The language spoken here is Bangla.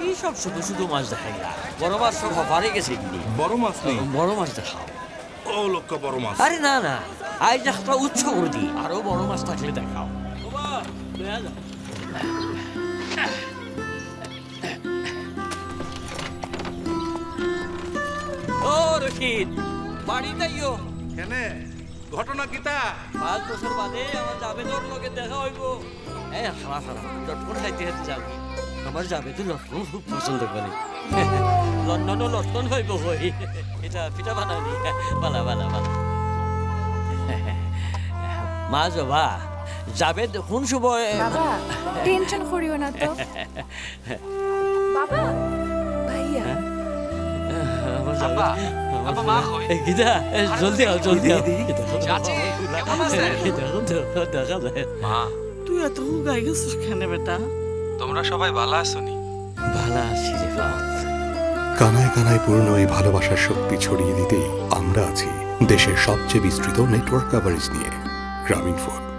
কি সব শুধু শুধু মাছ দেখাই না? বড় মাছ সব হবারে গেছে গিনি বড় মাছ নেই? বড় মাছ দেখাও। ও লক্ষ বড় মাছ। আরে না না। আজ একটা উৎস করে দিই আরও বড় মাছ থাকলে দেখাও। ও রশিদ। বাড়ি তাইও কেন? ঘটনা কিতা পাঁচ বছর বাদে আমার জাবেদর লগে দেখা হইব। এই খারা খারা চটপট খাইতে খাইতে যাবি আমার জাবেদু লটকন খুব পছন্দ করে। লন্ডনও লটকন হইব হই এটা পিঠা বানানি বালা বালা বালা। মা জবা জাবেদ কোন সময়? বাবা টেনশন করিও না তো। বাবা ভাইয়া। তো, তুই এত গাই গেছিস কেন বেটা? তোমরা সবাই ভালো আছো নি? ভালো আছি রে বাপ। কানায় কানায় পূর্ণ এই ভালোবাসার শক্তি ছড়িয়ে দিতেই আমরা আছি দেশের সবচেয়ে বিস্তৃত নেটওয়ার্ক কভারেজ নিয়ে গ্রামীণ ফোন।